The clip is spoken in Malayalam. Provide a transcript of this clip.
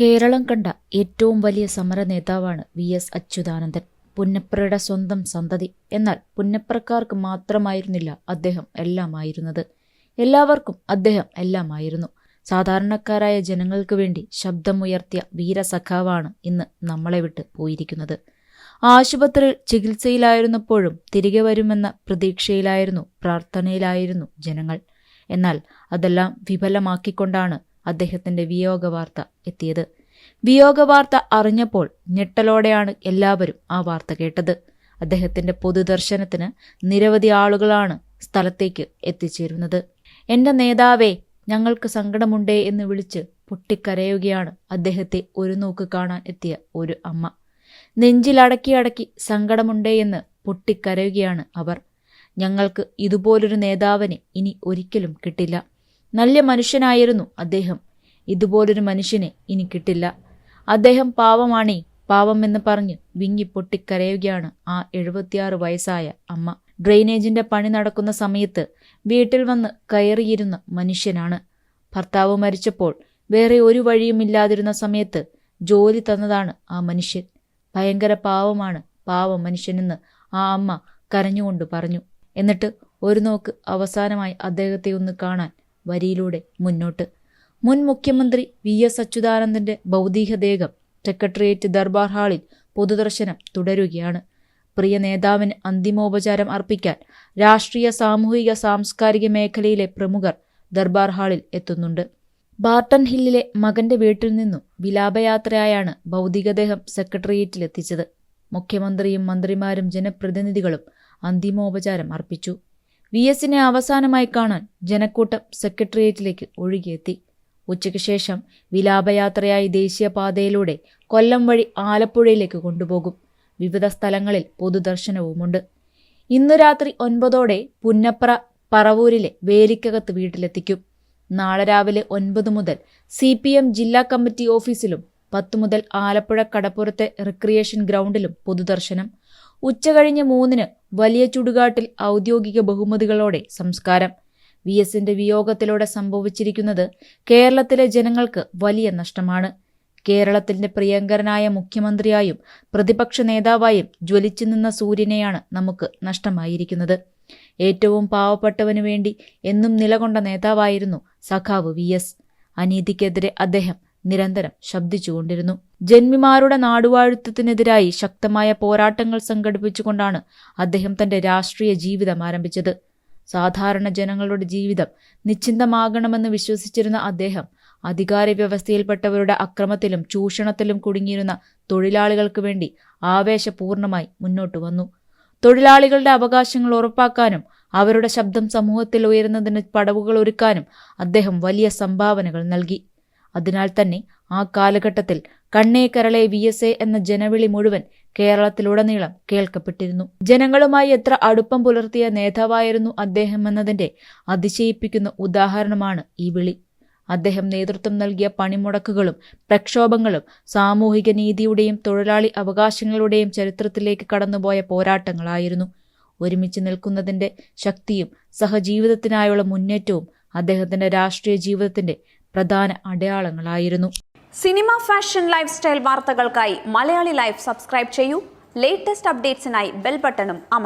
കേരളം കണ്ട ഏറ്റവും വലിയ സമര നേതാവാണ് വി എസ് അച്യുതാനന്ദൻ. പുന്നപ്രയുടെ സ്വന്തം സന്തതി. എന്നാൽ പുന്നപ്രക്കാർക്ക് മാത്രമായിരുന്നില്ല അദ്ദേഹം എല്ലാമായിരുന്നത്. എല്ലാവർക്കും അദ്ദേഹം എല്ലാമായിരുന്നു. സാധാരണക്കാരായ ജനങ്ങൾക്ക് വേണ്ടി ശബ്ദമുയർത്തിയ വീരസഖാവാണ് ഇന്ന് നമ്മളെ വിട്ട് പോയിരിക്കുന്നത്. ആശുപത്രിയിൽ ചികിത്സയിലായിരുന്നപ്പോഴും തിരികെ വരുമെന്ന പ്രതീക്ഷയിലായിരുന്നു പ്രാർത്ഥനയിലായിരുന്നു ജനങ്ങൾ. എന്നാൽ അതെല്ലാം വിഫലമാക്കിക്കൊണ്ടാണ് അദ്ദേഹത്തിന്റെ വിയോഗ വാർത്ത എത്തിയത്. വിയോഗ വാർത്ത അറിഞ്ഞപ്പോൾ ഞെട്ടലോടെയാണ് എല്ലാവരും ആ വാർത്ത കേട്ടത്. അദ്ദേഹത്തിന്റെ പൊതുദർശനത്തിന് നിരവധി ആളുകളാണ് സ്ഥലത്തേക്ക് എത്തിച്ചേരുന്നത്. എന്റെ നേതാവേ ഞങ്ങൾക്ക് സങ്കടമുണ്ടേ എന്ന് വിളിച്ച് പൊട്ടിക്കരയുകയാണ് അദ്ദേഹത്തെ ഒരു നോക്ക് കാണാൻ എത്തിയ ഒരു അമ്മ. നെഞ്ചിലടക്കി അടക്കി സങ്കടമുണ്ടേ എന്ന് പൊട്ടിക്കരയുകയാണ് അവർ. ഞങ്ങൾക്ക് ഇതുപോലൊരു നേതാവിനെ ഇനി ഒരിക്കലും കിട്ടില്ല. നല്ല മനുഷ്യനായിരുന്നു അദ്ദേഹം. ഇതുപോലൊരു മനുഷ്യനെ ഇനി കിട്ടില്ല. അദ്ദേഹം പാവമാണേ പാവം എന്ന് പറഞ്ഞ് വിങ്ങി പൊട്ടിക്കരയുകയാണ് ആ എഴുപത്തിയാറ് വയസ്സായ അമ്മ. ഡ്രെയിനേജിന്റെ പണി നടക്കുന്ന സമയത്ത് വീട്ടിൽ വന്ന് കയറിയിരുന്ന മനുഷ്യനാണ്. ഭർത്താവ് മരിച്ചപ്പോൾ വേറെ ഒരു വഴിയുമില്ലാതിരുന്ന സമയത്ത് ജോലി തന്നതാണ് ആ മനുഷ്യൻ. ഭയങ്കര പാവമാണ് പാവം മനുഷ്യനെന്ന് ആ അമ്മ കരഞ്ഞുകൊണ്ട് പറഞ്ഞു. എന്നിട്ട് ഒരു നോക്ക് അവസാനമായി അദ്ദേഹത്തെ ഒന്ന് കാണാൻ വരിയിലൂടെ മുന്നോട്ട്. മുൻ മുഖ്യമന്ത്രി വി എസ് അച്യുതാനന്ദന്റെ ഭൗതികദേഹം സെക്രട്ടേറിയറ്റ് ദർബാർ ഹാളിൽ പൊതുദർശനം തുടരുകയാണ്. പ്രിയ നേതാവിന് അന്തിമോപചാരം അർപ്പിക്കാൻ രാഷ്ട്രീയ സാമൂഹിക സാംസ്കാരിക മേഖലയിലെ പ്രമുഖർ ദർബാർ ഹാളിൽ എത്തുന്നുണ്ട്. ബാർട്ടൺ ഹില്ലിലെ മകന്റെ വീട്ടിൽ നിന്നും വിലാപയാത്രയായാണ് ഭൗതികദേഹം സെക്രട്ടേറിയറ്റിലെത്തിച്ചത്. മുഖ്യമന്ത്രിയും മന്ത്രിമാരും ജനപ്രതിനിധികളും അന്തിമോപചാരം അർപ്പിച്ചു. വി എസിനെ അവസാനമായി കാണാൻ ജനക്കൂട്ടം സെക്രട്ടേറിയറ്റിലേക്ക് ഒഴുകിയെത്തി. ഉച്ചയ്ക്ക് ശേഷം വിലാപയാത്രയായി ദേശീയപാതയിലൂടെ കൊല്ലം വഴി ആലപ്പുഴയിലേക്ക് കൊണ്ടുപോകും. വിവിധ സ്ഥലങ്ങളിൽ പൊതുദർശനവുമുണ്ട്. ഇന്നു രാത്രി ഒൻപതോടെ പുന്നപ്ര പറവൂരിലെ വേലിക്കകത്ത് വീട്ടിലെത്തിക്കും. നാളെ രാവിലെ ഒൻപത് മുതൽ സി പി എം ജില്ലാ കമ്മിറ്റി ഓഫീസിലും പത്തു മുതൽ ആലപ്പുഴ കടപ്പുറത്തെ റിക്രിയേഷൻ ഗ്രൗണ്ടിലും പൊതുദർശനം. ഉച്ചകഴിഞ്ഞ് മൂന്നിന് വലിയ ചുടുകാട്ടിൽ ഔദ്യോഗിക ബഹുമതികളോടെ സംസ്കാരം. വി എസിന്റെ വിയോഗത്തിലൂടെ സംഭവിച്ചിരിക്കുന്നത് കേരളത്തിലെ ജനങ്ങൾക്ക് വലിയ നഷ്ടമാണ്. കേരളത്തിന്റെ പ്രിയങ്കരനായ മുഖ്യമന്ത്രിയായും പ്രതിപക്ഷ നേതാവായും ജ്വലിച്ചു നിന്ന സൂര്യനെയാണ് നമുക്ക് നഷ്ടമായിരിക്കുന്നത്. ഏറ്റവും പാവപ്പെട്ടവനു വേണ്ടി എന്നും നിലകൊണ്ട നേതാവായിരുന്നു സഖാവ് വി എസ്. അനീതിക്കെതിരെ അദ്ദേഹം നിരന്തരം ശബ്ദിച്ചുകൊണ്ടിരുന്നു. ജന്മിമാരുടെ നാടുവാഴുത്തത്തിനെതിരായി ശക്തമായ പോരാട്ടങ്ങൾ സംഘടിപ്പിച്ചുകൊണ്ടാണ് അദ്ദേഹം തന്റെ രാഷ്ട്രീയ ജീവിതം ആരംഭിച്ചത്. സാധാരണ ജനങ്ങളുടെ ജീവിതം നിശ്ചിന്തമാകണമെന്ന് വിശ്വസിച്ചിരുന്ന അദ്ദേഹം അധികാര വ്യവസ്ഥയിൽപ്പെട്ടവരുടെ അക്രമത്തിലും ചൂഷണത്തിലും കുടുങ്ങിയിരുന്ന തൊഴിലാളികൾക്ക് വേണ്ടി ആവേശപൂർണമായി മുന്നോട്ട് വന്നു. തൊഴിലാളികളുടെ അവകാശങ്ങൾ ഉറപ്പാക്കാനും അവരുടെ ശബ്ദം സമൂഹത്തിൽ ഉയരുന്നതിന് പടവുകൾ ഒരുക്കാനും അദ്ദേഹം വലിയ സംഭാവനകൾ നൽകി. അതിനാൽ തന്നെ ആ കാലഘട്ടത്തിൽ കണ്ണേ കരളെ വി എസ് എ എന്ന ജനവിളി മുഴുവൻ കേരളത്തിലുടനീളം കേൾക്കപ്പെട്ടിരുന്നു. ജനങ്ങളുമായി എത്ര അടുപ്പം പുലർത്തിയ നേതാവായിരുന്നു അദ്ദേഹം എന്നതിന്റെ അതിശയിപ്പിക്കുന്ന ഉദാഹരണമാണ് ഈ വിളി. അദ്ദേഹം നേതൃത്വം നൽകിയ പണിമുടക്കുകളും പ്രക്ഷോഭങ്ങളും സാമൂഹിക നീതിയുടെയും തൊഴിലാളി അവകാശങ്ങളുടെയും ചരിത്രത്തിലേക്ക് കടന്നുപോയ പോരാട്ടങ്ങളായിരുന്നു. ഒരുമിച്ച് നിൽക്കുന്നതിന്റെ ശക്തിയും സഹജീവിതത്തിനായുള്ള മുന്നേറ്റവും അദ്ദേഹത്തിന്റെ രാഷ്ട്രീയ ജീവിതത്തിന്റെ പ്രധാന അടയാളങ്ങളായിരുന്നു. സിനിമ ഫാഷൻ ലൈഫ് സ്റ്റൈൽ വാർത്തകൾക്കായി മലയാളി ലൈഫ് സബ്സ്ക്രൈബ് ചെയ്യൂ. ലേറ്റസ്റ്റ് അപ്ഡേറ്റ്സിനായി ബെൽ ബട്ടണും അമർ